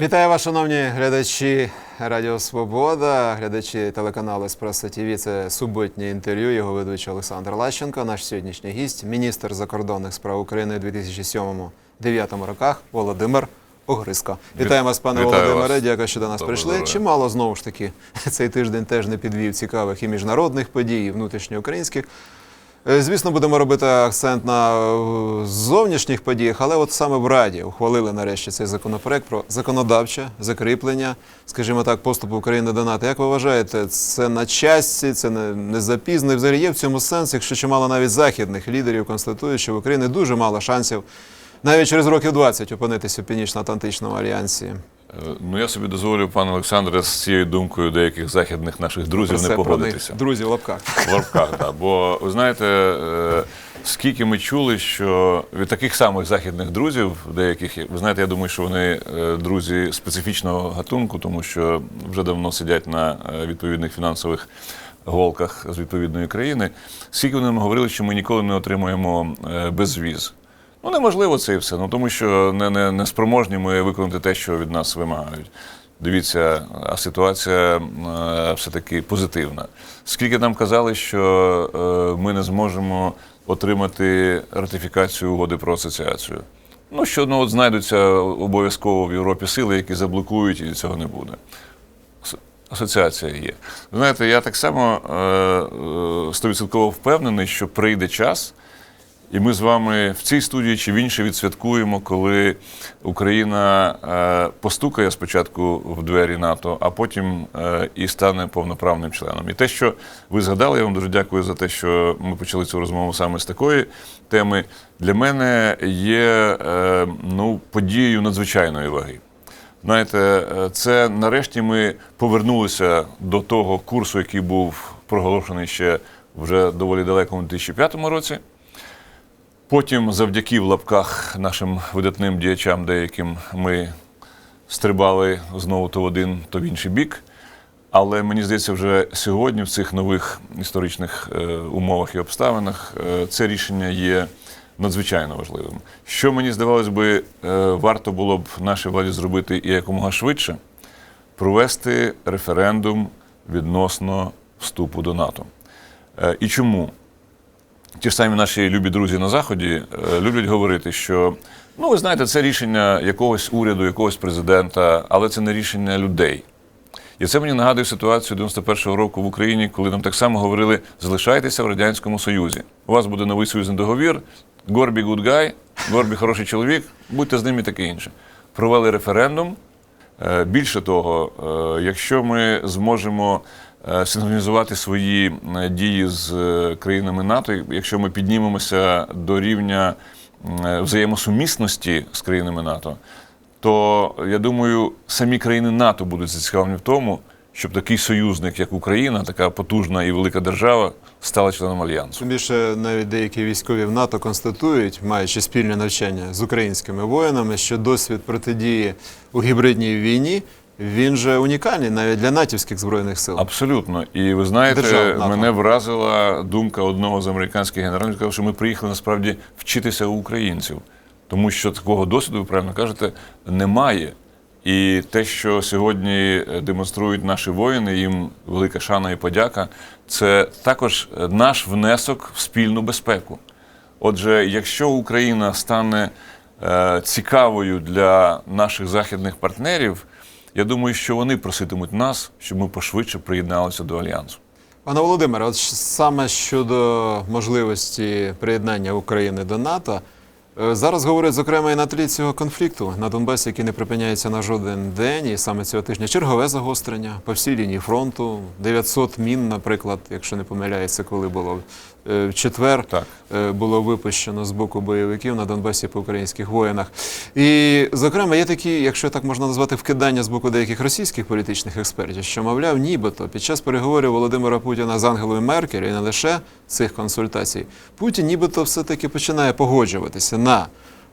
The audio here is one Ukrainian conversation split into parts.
Вітаю вас, шановні глядачі Радіо Свобода, глядачі телеканалу Еспресо ТВ. Це суботнє інтерв'ю. Його ведучий Олександр Лащенко, наш сьогоднішній гість, міністр закордонних справ України у 2007-2009 роках Володимир Огриско. Вітаємо вас, пане Вітаю Володимире. вас. Дякую, що до нас Доброго прийшли. здоров'я. Чимало знову ж таки цей тиждень теж не підвів цікавих і міжнародних подій, і внутрішньоукраїнських. Е, Звісно, будемо робити акцент на е, зовнішніх подіях, але от саме в Раді ухвалили нарешті цей законопроект про законодавче закріплення, скажімо так, поступу України до НАТО. Як ви вважаєте, це на часі, це не, не запізно? Взагалі є в цьому сенс, якщо чимало навіть західних лідерів констатують, що в Україні дуже мало шансів навіть через років 20 опинитися в Північно-Атлантичному альянсі. Е, Ну, я собі дозволю, пане Олександре, з цією думкою деяких західних наших друзів Про не це них погодитися. друзі в лапках. В лапках, да. Бо ви знаєте, е, скільки ми чули, що від таких самих західних друзів, деяких, ви знаєте, я думаю, що вони е, друзі специфічного гатунку, тому що вже давно сидять на відповідних фінансових голках з відповідної країни. Скільки вони нам говорили, що ми ніколи не отримаємо е, безвіз. Ну, неможливо це і все, ну тому що не, не, не спроможні ми виконати те, що від нас вимагають. Дивіться, а ситуація е, все-таки позитивна. Скільки нам казали, що е, ми не зможемо отримати ратифікацію угоди про асоціацію. Ну, що ну, от знайдуться обов'язково в Європі сили, які заблокують, і цього не буде. Асоціація є. Знаєте, я так само е, е, стовідсотково впевнений, що прийде час, і ми з вами в цій студії чи в іншій відсвяткуємо, коли Україна е, постукає спочатку в двері НАТО, а потім е, і стане повноправним членом. І те, що ви згадали, я вам дуже дякую за те, що ми почали цю розмову саме з такої теми. Для мене є е, ну, подією надзвичайної ваги. Знаєте, це нарешті ми повернулися до того курсу, який був проголошений ще вже доволі далекому 2005 році. Потім, завдяки в лапках нашим видатним діячам, деяким ми стрибали знову то в один, то в інший бік. Але мені здається, вже сьогодні, в цих нових історичних е, умовах і обставинах, е, це рішення є надзвичайно важливим. Що мені здавалось би, е, варто було б нашій владі зробити і якомога швидше провести референдум відносно вступу до НАТО. І чому? Ті ж самі наші любі друзі на Заході е, люблять говорити, що ну ви знаєте, це рішення якогось уряду, якогось президента, але це не рішення людей. І це мені нагадує ситуацію 91-го року в Україні, коли нам так само говорили: залишайтеся в Радянському Союзі. У вас буде новий союзний договір, Горбі guy, Горбі хороший чоловік, будьте з ним і таке інше. Провели референдум. Е, Більше того, е, якщо ми зможемо синхронізувати свої е, дії з е, країнами НАТО, якщо ми піднімемося до рівня е, взаємосумісності з країнами НАТО, то я думаю, самі країни НАТО будуть зацікавлені в тому, щоб такий союзник, як Україна, така потужна і велика держава, стала членом альянсу. Більше навіть деякі військові в НАТО констатують, маючи спільне навчання з українськими воїнами, що досвід протидії у гібридній війні він же унікальний навіть для натівських збройних сил. Абсолютно. І ви знаєте, Держав мене вразила думка одного з американських генералів, сказав, що ми приїхали насправді вчитися у українців, тому що такого досвіду, ви правильно кажете, немає. І те, що сьогодні демонструють наші воїни, їм велика шана і подяка, це також наш внесок в спільну безпеку. Отже, якщо Україна стане е, цікавою для наших західних партнерів, я думаю, що вони проситимуть нас, щоб ми пошвидше приєдналися до альянсу. Пане Володимире, от саме щодо можливості приєднання України до НАТО, е, зараз говорять, зокрема, і на тлі цього конфлікту на Донбасі, який не припиняється на жоден день, і саме цього тижня чергове загострення по всій лінії фронту, 900 мін, наприклад, якщо не помиляється, коли було в четвер. Так. е, було випущено з боку бойовиків на Донбасі по українських воїнах. І, зокрема, є такі, якщо так можна назвати, вкидання з боку деяких російських політичних експертів, що, мовляв, нібито під час переговорів Володимира Путіна з Ангелою Меркель і не лише цих консультацій, Путін нібито все-таки починає погоджуватися на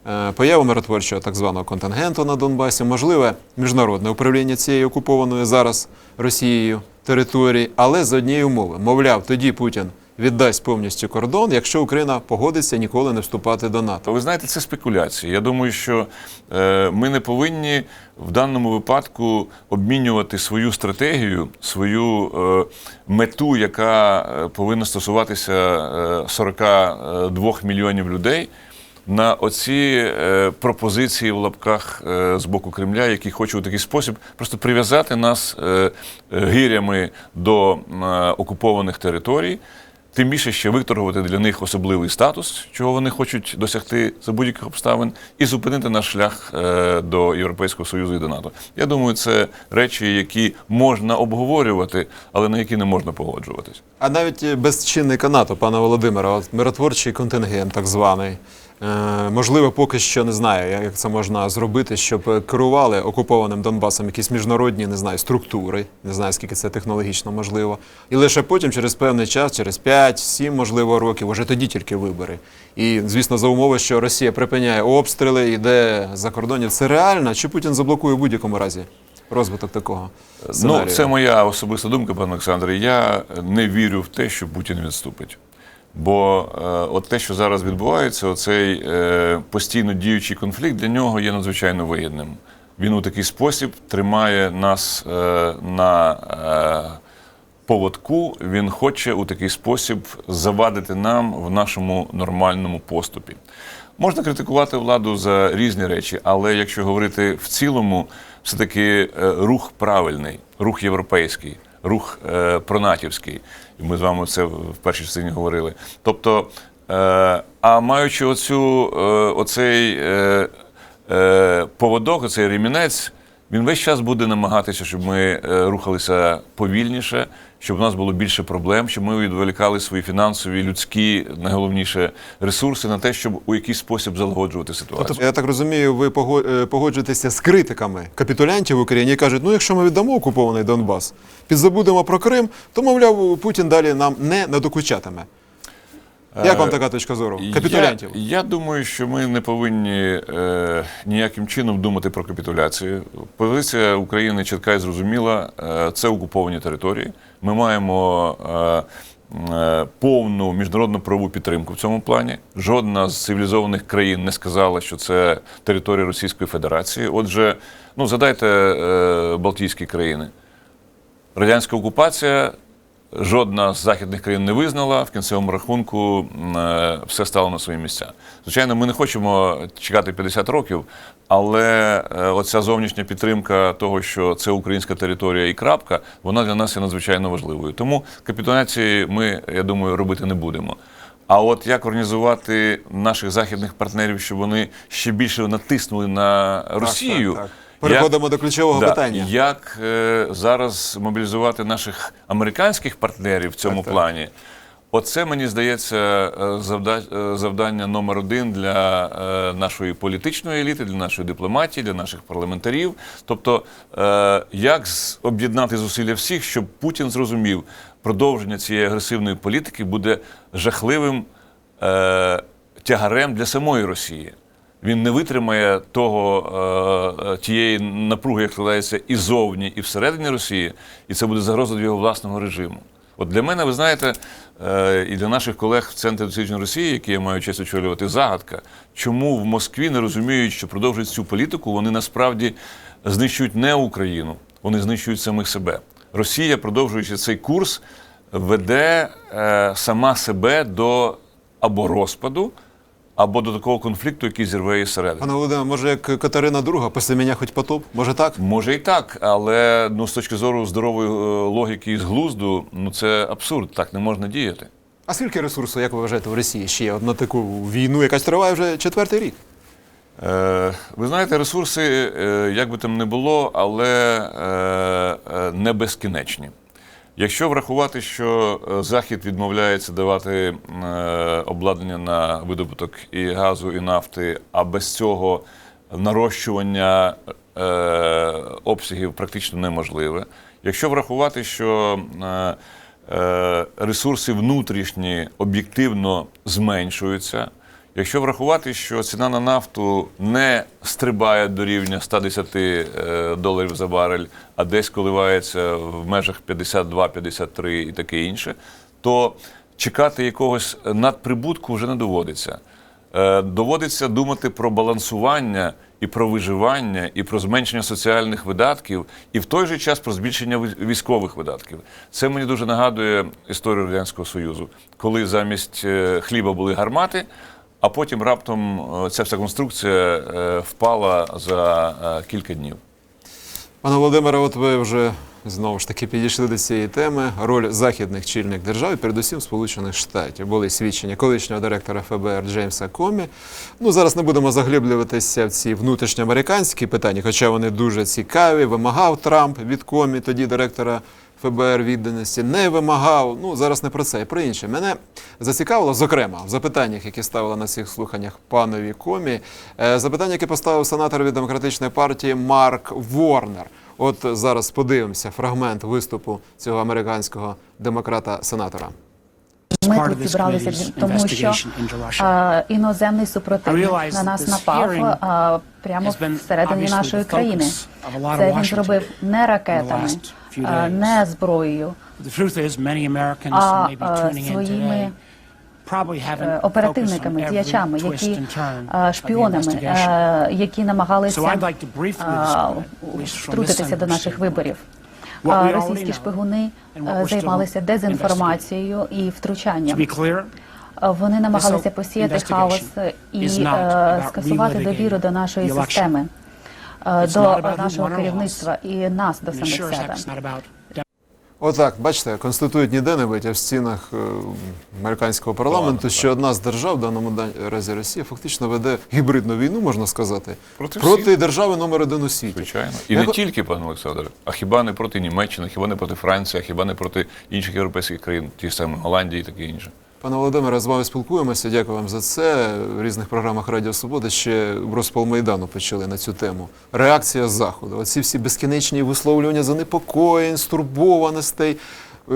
е, появу миротворчого так званого контингенту на Донбасі, можливе міжнародне управління цієї окупованої зараз Росією території, але з однієї умови. Мовляв, тоді Путін віддасть повністю кордон, якщо Україна погодиться ніколи не вступати до НАТО. Ви знаєте, це спекуляції. Я думаю, що е, ми не повинні в даному випадку обмінювати свою стратегію, свою е, мету, яка е, повинна стосуватися е, 42 мільйонів людей. На оці е, пропозиції в лапках е, з боку Кремля, які хочуть у такий спосіб просто прив'язати нас е, гирями до е, окупованих територій, Тим більше ще виторгувати для них особливий статус, чого вони хочуть досягти за будь-яких обставин, і зупинити наш шлях е, до Європейського Союзу і до НАТО. Я думаю, це речі, які можна обговорювати, але на які не можна погоджуватись. А навіть без чинника НАТО, пане Володимира, от миротворчий контингент, так званий. Е, можливо, поки що не знаю, як це можна зробити, щоб керували окупованим Донбасом якісь міжнародні, не знаю, структури, не знаю, скільки це технологічно можливо. І лише потім, через певний час, через 5-7, можливо, років, вже тоді тільки вибори. І, звісно, за умови, що Росія припиняє обстріли, йде за кордонів. Це реально? Чи Путін заблокує в будь-якому разі розвиток такого? Сценарію? Ну, це моя особиста думка, пане Олександре. Я не вірю в те, що Путін відступить. Бо е, от те, що зараз відбувається, оцей е, постійно діючий конфлікт для нього є надзвичайно вигідним. Він у такий спосіб тримає нас е, на е, поводку. Він хоче у такий спосіб завадити нам в нашому нормальному поступі. Можна критикувати владу за різні речі, але якщо говорити в цілому, все-таки е, рух правильний, рух європейський, рух е, пронатівський. Ми з вами це в першій частині говорили. Тобто, е, а маючи оцю, е, оцей е, е, поводок, оцей ремінець, він весь час буде намагатися, щоб ми е, рухалися повільніше, щоб у нас було більше проблем, щоб ми відволікали свої фінансові, людські, найголовніше ресурси на те, щоб у якийсь спосіб залагоджувати ситуацію. Я так розумію, ви е, погоджуєтеся з критиками капітулянтів в Україні кажуть, ну якщо ми віддамо окупований Донбас, підзабудемо про Крим, то, мовляв, Путін далі нам не надокучатиме. Як вам така точка зору? Капітулянтів? Я, я думаю, що ми не повинні е, ніяким чином думати про капітуляцію. Позиція України чітка і зрозуміла. Е, це окуповані території. Ми маємо е, е, повну міжнародну правову підтримку в цьому плані. Жодна з цивілізованих країн не сказала, що це територія Російської Федерації. Отже, ну згадайте е, Балтійські країни. Радянська окупація жодна з західних країн не визнала. В кінцевому рахунку е, все стало на свої місця. Звичайно, ми не хочемо чекати 50 років, але е, оця зовнішня підтримка того, що це українська територія і крапка, вона для нас є надзвичайно важливою. Тому капітуляції ми, я думаю, робити не будемо. А от як організувати наших західних партнерів, щоб вони ще більше натиснули на Росію? так, так. Переходимо до ключового Да, питання. Як е, зараз мобілізувати наших американських партнерів в цьому Так, так. плані? Оце мені здається е, е, завдання номер один для е, нашої політичної еліти, для нашої дипломатії, для наших парламентарів. Тобто, як з- об'єднати зусилля всіх, щоб Путін зрозумів, продовження цієї агресивної політики буде жахливим тягарем для самої Росії. Він не витримає того е, е, тієї напруги, як складається і зовні, і всередині Росії, і це буде загроза для його власного режиму. От для мене, ви знаєте, е, і для наших колег в Центрі досліджень Росії, які я маю честь очолювати, загадка, чому в Москві не розуміють, що продовжують цю політику, вони насправді знищують не Україну, вони знищують самих себе. Росія, продовжуючи цей курс, веде сама себе до або розпаду, або до такого конфлікту, який зірве її зсередини. Пане Володимире, може, як Катерина II, після мене хоч потоп? Може так? Може і так, але ну, з точки зору здорової е, логіки і зглузду, ну це абсурд, так не можна діяти. А скільки ресурсу, як ви вважаєте, в Росії ще на таку війну, яка триває вже четвертий рік? Е, ви знаєте, ресурси, е, як би там не було, але е, е, не безкінечні. Якщо врахувати, що е, Захід відмовляється давати е, обладнання на видобуток і газу, і нафти, а без цього нарощування е, обсягів практично неможливе. Якщо врахувати, що ресурси внутрішні об'єктивно зменшуються, Якщо врахувати, що ціна на нафту не стрибає до рівня 110 е, доларів за барель, а десь коливається в межах 52-53 і таке інше, то чекати якогось надприбутку вже не доводиться. Е, Доводиться думати про балансування і про виживання, і про зменшення соціальних видатків, і в той же час про збільшення військових видатків. Це мені дуже нагадує історію Радянського Союзу, коли замість е, хліба були гармати, а потім раптом е, ця вся конструкція е, впала за е, кілька днів. Пане Володимире, от ви вже знову ж таки підійшли до цієї теми. Роль західних чільних держав, передусім Сполучених Штатів. Були свідчення колишнього директора ФБР Джеймса Комі. Ну зараз не будемо заглиблюватися в ці внутрішньоамериканські питання, хоча вони дуже цікаві. Вимагав Трамп від Комі, тоді директора. ФБР відданості не вимагав. Ну зараз не про це, а про інше. Мене зацікавило, зокрема, в запитаннях, які ставила на цих слуханнях панові комі, е, запитання, яке поставив сенатор від демократичної партії Марк Ворнер. От зараз подивимося фрагмент виступу цього американського демократа-сенатора. Ми тут зібралися, тому що а, іноземний супротивник на нас напав а, прямо всередині нашої країни. Це він зробив не ракетами, не зброєю, а, своїми е, оперативниками, діячами, які шпіонами, е, які намагалися втрутитися до наших виборів. Російські шпигуни е, займалися дезінформацією і втручанням. Е, Вони намагалися посіяти хаос і е, скасувати довіру до нашої системи, е, до нашого керівництва і нас до самих себе. Отак, бачите, конститують ніде не бить, а в стінах е, американського парламенту, що одна з держав, в даному да- разі Росія, фактично веде гібридну війну, можна сказати, Проти проти держави номер один у світі. Звичайно. І Я не тільки, пане Олександре, а хіба не проти Німеччини, хіба не проти Франції, а хіба не проти інших європейських країн, ті самі Голландії і таке інше. Пане Володимире, з вами спілкуємося. Дякую вам за це. В різних програмах Радіо Свобода ще розпал Майдану почали на цю тему. Реакція Заходу. Оці всі безкінечні висловлювання занепокоєнь, стурбованостей. Е,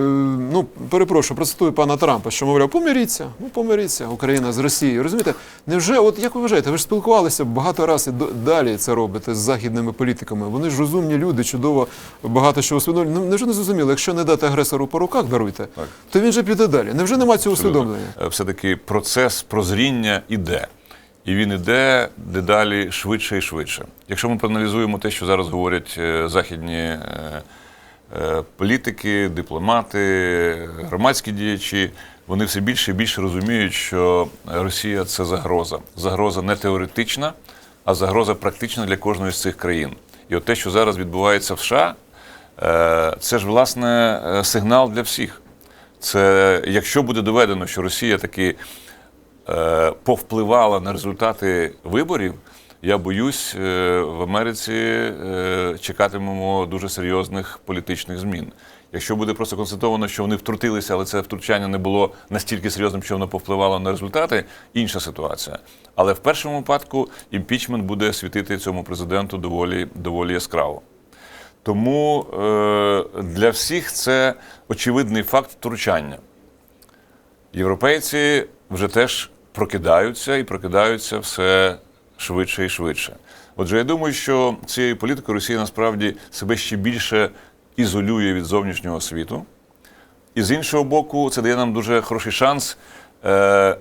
Ну, перепрошую, процитую пана Трампа, що мовляв, помиріться, ну помиріться, Україна з Росією. Розумієте, невже, от як ви вважаєте, ви ж спілкувалися багато разів і далі це робите з західними політиками. Вони ж розумні люди, чудово багато що усвідомлюють. Ну, невже не зрозуміло, якщо не дати агресору по руках, даруйте, Так. то він же піде далі. Невже немає цього усвідомлення? Е, Все-таки процес прозріння іде. І він іде дедалі швидше і швидше. Якщо ми проаналізуємо те, що зараз говорять е, західні політики, дипломати, громадські діячі, вони все більше і більше розуміють, що Росія це загроза. Загроза не теоретична, а загроза практична для кожної з цих країн. І от те, що зараз відбувається в США, е, це ж власне е, сигнал для всіх. Це якщо буде доведено, що Росія таки е, повпливала на результати виборів, я боюсь, е, в Америці е, чекатимемо дуже серйозних політичних змін. Якщо буде просто констатовано, що вони втрутилися, але це втручання не було настільки серйозним, що воно повпливало на результати, інша ситуація. Але в першому випадку імпічмент буде світити цьому президенту доволі, доволі яскраво. Тому е, для всіх це очевидний факт втручання. Європейці вже теж прокидаються і прокидаються все швидше і швидше. Отже, я думаю, що цією політикою Росія насправді себе ще більше ізолює від зовнішнього світу. І з іншого боку, це дає нам дуже хороший шанс е,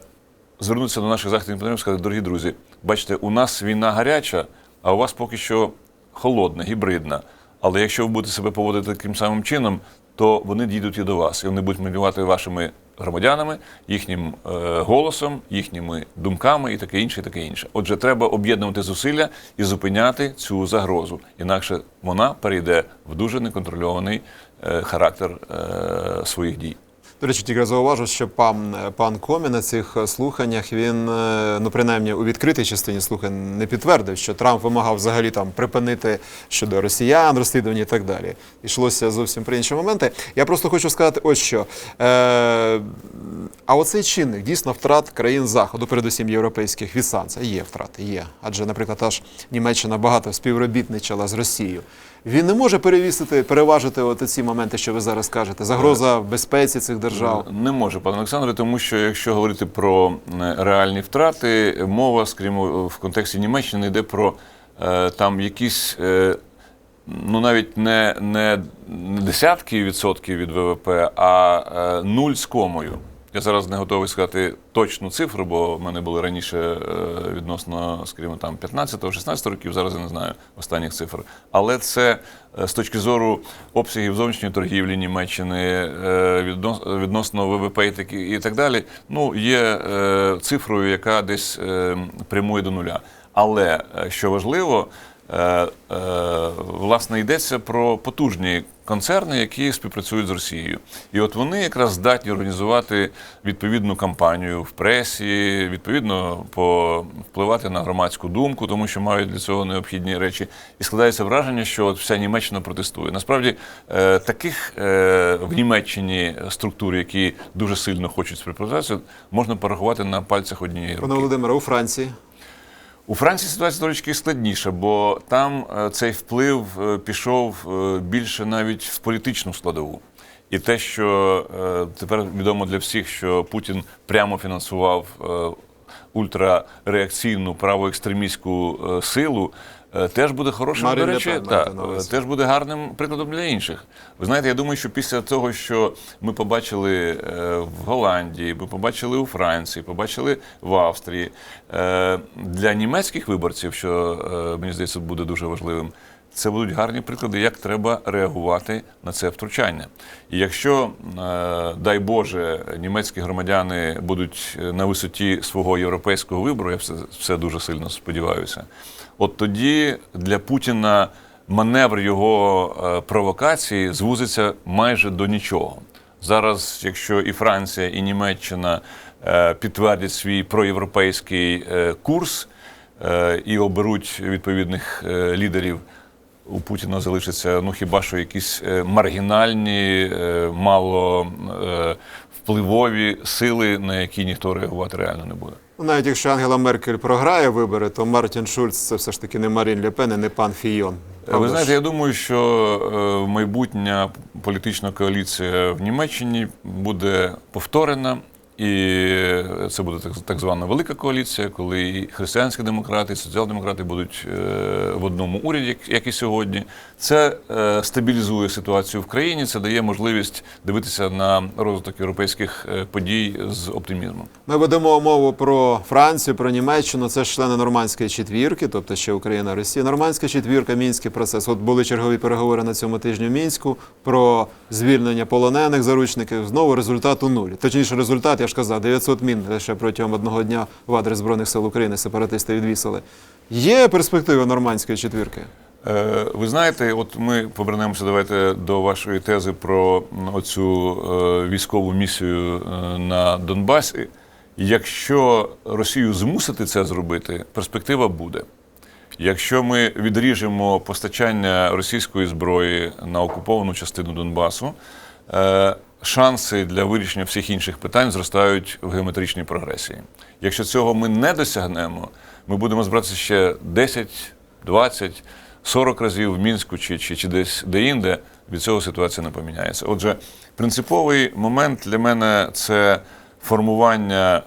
звернутися до наших західних партнерів і сказати, дорогі друзі, бачите, у нас війна гаряча, а у вас поки що холодна, гібридна. Але якщо ви будете себе поводити таким самим чином, то вони дійдуть і до вас, і вони будуть маніпулювати вашими громадянами, їхнім е, голосом, їхніми думками і таке інше, і таке інше. Отже, треба об'єднувати зусилля і зупиняти цю загрозу. Інакше вона перейде в дуже неконтрольований е, характер е, своїх дій. До речі, тільки зауважу, що пан, пан Комі на цих слуханнях він, е, ну принаймні у відкритій частині слухань не підтвердив, що Трамп вимагав взагалі там припинити щодо росіян, розслідування і так далі. Йшлося зовсім про інші моменти. Я просто хочу сказати, ось що. Е, а оцей чинник дійсно втрат країн заходу, передусім європейських від санкцій. Є втрати, є. Адже, наприклад, та ж Німеччина багато співробітничала з Росією. Він не може перевісити, переважити от ці моменти, що ви зараз кажете. Загроза безпеці цих держав. Не може, пане Олександре, тому що якщо говорити про е, реальні втрати, мова, скажімо, в контексті Німеччини йде про е, там якісь. е, Ну, навіть не, не не десятки відсотків від ВВП, а е, нуль з комою. Я зараз не готовий сказати точну цифру, бо в мене були раніше е, відносно, скажімо, там 15-16 років, зараз я не знаю останніх цифр. Але це е, з точки зору обсягів зовнішньої торгівлі Німеччини, е, відносно ВВП і так, далі, ну, є цифрою, яка десь прямує до нуля. Але що важливо, власне йдеться про потужні концерни, які співпрацюють з Росією. І от вони якраз здатні організувати відповідну кампанію в пресі, відповідно по впливати на громадську думку, тому що мають для цього необхідні речі. І складається враження, що от вся Німеччина протестує. Насправді е, таких е, в Німеччині структур, які дуже сильно хочуть співпрацювати, можна порахувати на пальцях однієї руки. Пане Володимире, у Франції. У Франції ситуація трошки складніша, бо там е, цей вплив е, пішов е, більше навіть в політичну складову. І те, що тепер відомо для всіх, що Путін прямо фінансував ультрареакційну правоекстремістську силу, теж буде хорошим, Марін до речі, увазі. теж буде гарним прикладом для інших. Ви знаєте, я думаю, що після того, що ми побачили е, в Голландії, ми побачили у Франції, побачили в Австрії, е, для німецьких виборців, що е, мені здається, буде дуже важливим. Це будуть гарні приклади, як треба реагувати на це втручання. І якщо, е, дай Боже, німецькі громадяни будуть е, на висоті свого європейського вибору, я все, все дуже сильно сподіваюся, от тоді для Путіна маневр його е, провокації звузиться майже до нічого. Зараз, якщо і Франція, і Німеччина е, підтвердять свій проєвропейський е, курс і оберуть відповідних лідерів, у Путіна залишаться ну хіба що якісь маргінальні, мало впливові сили, на які ніхто реагувати реально не буде. Ну, Навіть якщо Ангела Меркель програє вибори, то Мартін Шульц це все ж таки не Марін Лепен і не пан Фійон. Ви знаєте, я думаю, що е, майбутня політична коаліція в Німеччині буде повторена, і це буде так, так звана велика коаліція, коли і християнські демократи, і соціал-демократи будуть е, в одному уряді, як- і сьогодні. Це е, стабілізує ситуацію в країні, це дає можливість дивитися на розвиток європейських е, подій з оптимізмом. Ми ведемо мову про Францію, про Німеччину. Це ж члени нормандської четвірки, тобто ще Україна, Росія. Нормандська четвірка, мінський процес. От були чергові переговори на цьому тижні в мінську про звільнення полонених заручників. Знову результат у нулі. Точніше, результат, я ж казав, 900 мін лише протягом одного дня в адрес збройних сил України сепаратисти відвісили. Є перспектива нормандської четвірки. Е, Ви знаєте, от ми повернемося давайте до вашої тези про оцю е, військову місію е, на Донбасі. Якщо Росію змусити це зробити, перспектива буде. Якщо ми відріжемо постачання російської зброї на окуповану частину Донбасу, шанси для вирішення всіх інших питань зростають в геометричній прогресії. Якщо цього ми не досягнемо, ми будемо збиратися ще 10, 20, 40 разів в Мінську чи, чи, чи десь де-інде, від цього ситуація не поміняється. Отже, принциповий момент для мене це формування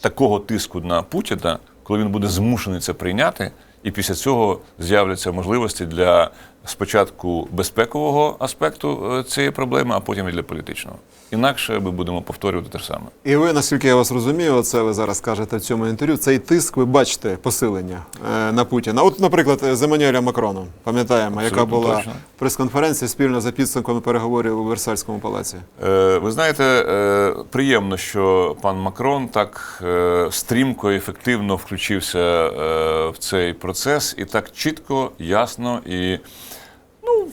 такого тиску на Путіна, коли він буде змушений це прийняти, і після цього з'являться можливості для спочатку безпекового аспекту е, цієї проблеми, а потім і для політичного. Інакше ми будемо повторювати те ж саме. І ви, наскільки я вас розумію, оце ви зараз кажете в цьому інтерв'ю. Цей тиск, ви бачите посилення е, на Путіна. От, наприклад, з Еммануелем Макроном, пам'ятаємо, яка була прес-конференція спільно за підсумками переговорів у Версальському палаці. Е, Ви знаєте, е, приємно, що пан Макрон так е, стрімко і ефективно включився е, в цей процес і так чітко, ясно і, ну,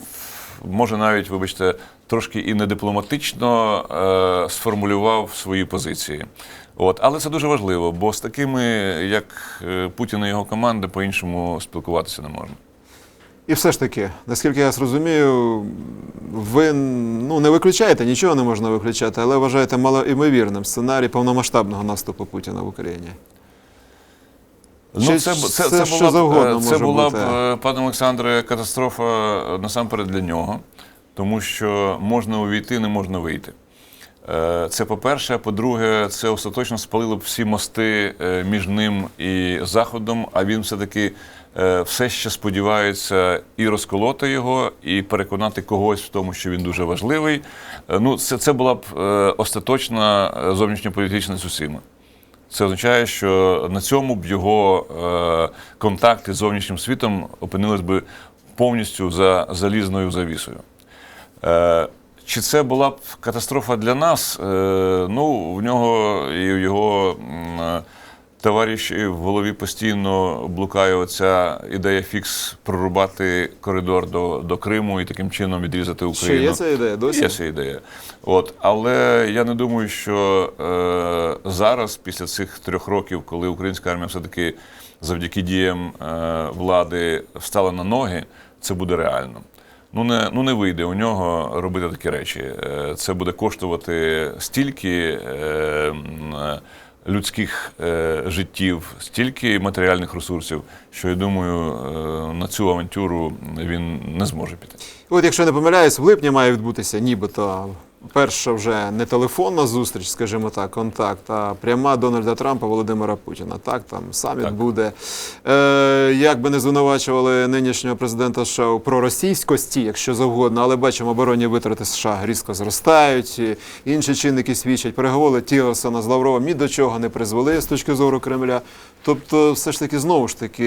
може навіть, вибачте, трошки і недипломатично е, сформулював свої позиції. От, але це дуже важливо, бо з такими, як е, Путін і його команда, по-іншому спілкуватися не можна. І все ж таки, наскільки я зрозумію, ви ну, не виключаєте, нічого не можна виключати, але вважаєте малоймовірним сценарій повномасштабного наступу Путіна в Україні. Чи Ну, це, б- це, це це, була, б, е, це була бути? б, е, пане Олександре, катастрофа е, насамперед для нього, тому що можна увійти, не можна вийти. Це по-перше. А По-друге, це остаточно спалило б всі мости між ним і Заходом, а він все-таки все ще сподівається і розколоти його, і переконати когось в тому, що він дуже важливий. Ну, це, це була б остаточна зовнішньополітична Цусима. Це означає, що на цьому б його е, контакти з зовнішнім світом опинились би повністю за залізною завісою. Е, чи це була б катастрофа для нас? Е, ну, в нього і в його е, товариші в голові постійно блукає оця ідея фікс прорубати коридор до, до Криму і таким чином відрізати Ще Україну. є ця ідея досі? Є ця ідея. От, але я не думаю, що е, зараз, після цих трьох років, коли українська армія все-таки завдяки діям е, влади встала на ноги, це буде реально. Ну не, ну не вийде у нього робити такі речі. Е, Це буде коштувати стільки е, е, людських е, життів, стільки матеріальних ресурсів, що я думаю, е, на цю авантюру він не зможе піти. От, якщо не помиляюсь, в липні має відбутися нібито перша вже не телефонна зустріч, скажімо так, контакт, а пряма Дональда Трампа Володимира Путіна. Так, там саміт Так. буде. Е, як би не звинувачували нинішнього президента США у проросійськості, якщо завгодно, але бачимо, оборонні витрати США різко зростають. Інші чинники свідчать. Переговори Тілерсона з Лавровим ні до чого не призвели з точки зору Кремля. Тобто, все ж таки, знову ж таки,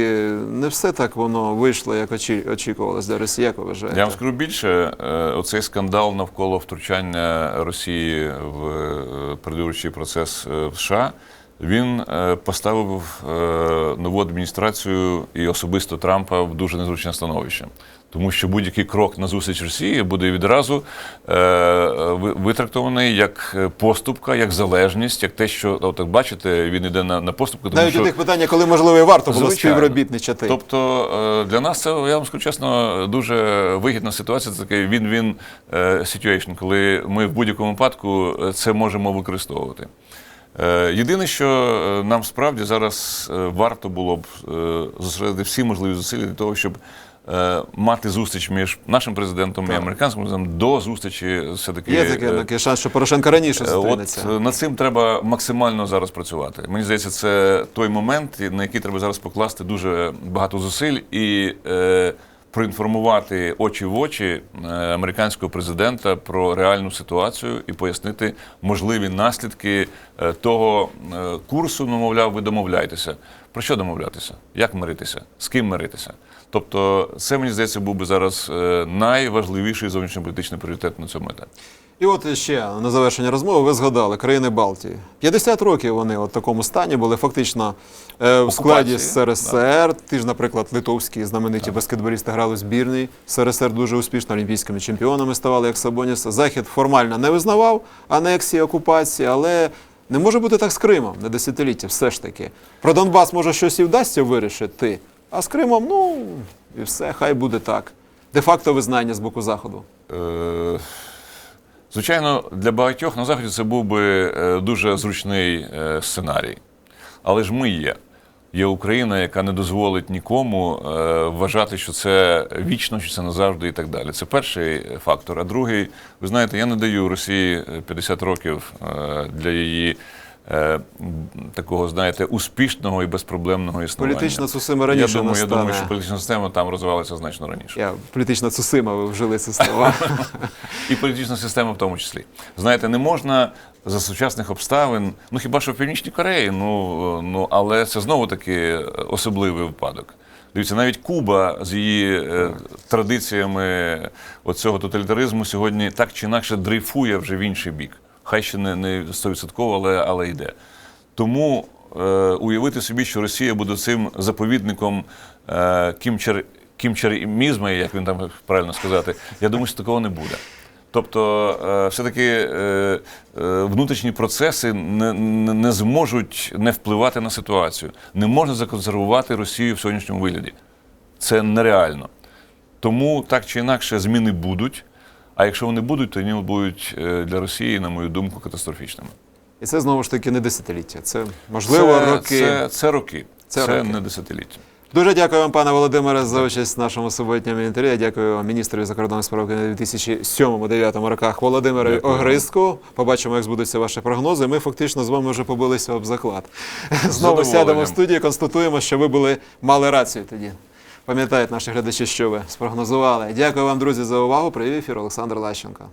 не все так воно вийшло, як очі- очікувалось для Росії. Як ви вважаєте? Я вам скажу більше, е, оцей скандал навколо втручання Росії в е, передвиборчий процес е, в США. Він е, поставив нову адміністрацію і особисто Трампа в дуже незручне становище. Тому що будь-який крок на зустріч Росії буде відразу е, витрактований як е, поступка, як залежність, як те, що от, як бачите, він йде на, на поступку. Тому Навіть що у тих питання, коли можливо і варто було співробітничати. Тобто е, для нас це, я вам скажу чесно, дуже вигідна ситуація. Це такий він-він situation, коли ми в будь-якому випадку е, це можемо використовувати. Єдине, що нам справді зараз варто було б зосередити всі можливі зусилля для того, щоб мати зустріч між нашим президентом і американським президентом до зустрічі все-таки. Є такий, е, такий шанс, що Порошенко раніше Е, зустрінеться. От е, над цим треба максимально зараз працювати. Мені здається, це той момент, на який треба зараз покласти дуже багато зусиль і е, проінформувати очі в очі е, американського президента про реальну ситуацію і пояснити можливі наслідки е, того е, курсу. Ну, мовляв, ви домовляєтеся. Про що домовлятися? Як миритися? З ким миритися? Тобто, це мені здається був би зараз е, найважливіший зовнішньополітичний пріоритет на цьому етапі. І от ще на завершення розмови ви згадали країни Балтії. 50 років вони от в такому стані були фактично е, в складі СРСР. Ті ж, наприклад, литовські знамениті баскетболісти грали в збірній СРСР дуже успішно, олімпійськими чемпіонами ставали як Сабоніс. Захід формально не визнавав анексії окупації, але не може бути так з Кримом на десятиліття, все ж таки. Про Донбас може щось і вдасться вирішити, а з Кримом, ну і все, хай буде так. Де-факто визнання з боку Заходу. Е, Звичайно, для багатьох на заході це був би е, дуже зручний е, сценарій. Але ж ми є. Є Україна, яка не дозволить нікому е, вважати, що це вічно, що це назавжди і так далі. Це перший фактор. А другий, ви знаєте, я не даю Росії е, 50 років для її такого, знаєте, успішного і безпроблемного існування. Політична Цусима раніше я думаю, я думаю, що політична система там розвивалася значно раніше. Я політична цусима, ви вжили ці слова. І політична система в тому числі. Знаєте, не можна за сучасних обставин, ну хіба що в Північній Кореї, ну, ну але це знову таки особливий випадок. Дивіться, навіть Куба з її е, традиціями оцього тоталітаризму сьогодні так чи інакше дрейфує вже в інший бік. Хай ще не, не 100%, але, але йде. Тому е, уявити собі, що Росія буде цим заповідником е, кімчер, кімчерімізму, як він там правильно сказати, я думаю, що такого не буде. Тобто, е, все-таки е, е, внутрішні процеси не, не, не зможуть не впливати на ситуацію. Не можна законсервувати Росію в сьогоднішньому вигляді. Це нереально. Тому так чи інакше зміни будуть. А якщо вони будуть, то вони будуть е, для Росії, на мою думку, катастрофічними. І це знову ж таки не десятиліття. Це можливо це, роки. Це, це роки. Це Це, роки. не десятиліття. Дуже дякую вам, пане Володимире, за участь в нашому суботньому інтерв'ю. Дякую вам, міністру закордонних справ України у 2007-2009 роках Володимиру. Огристку. Побачимо, як збудуться ваші прогнози. Ми фактично з вами вже побилися об заклад. Знову сядемо в студії, констатуємо, що ви були мали рацію тоді. Пам'ятають наші глядачі, що ви спрогнозували. Дякую вам, друзі, за увагу. Привів ефір Олександр Лащенко.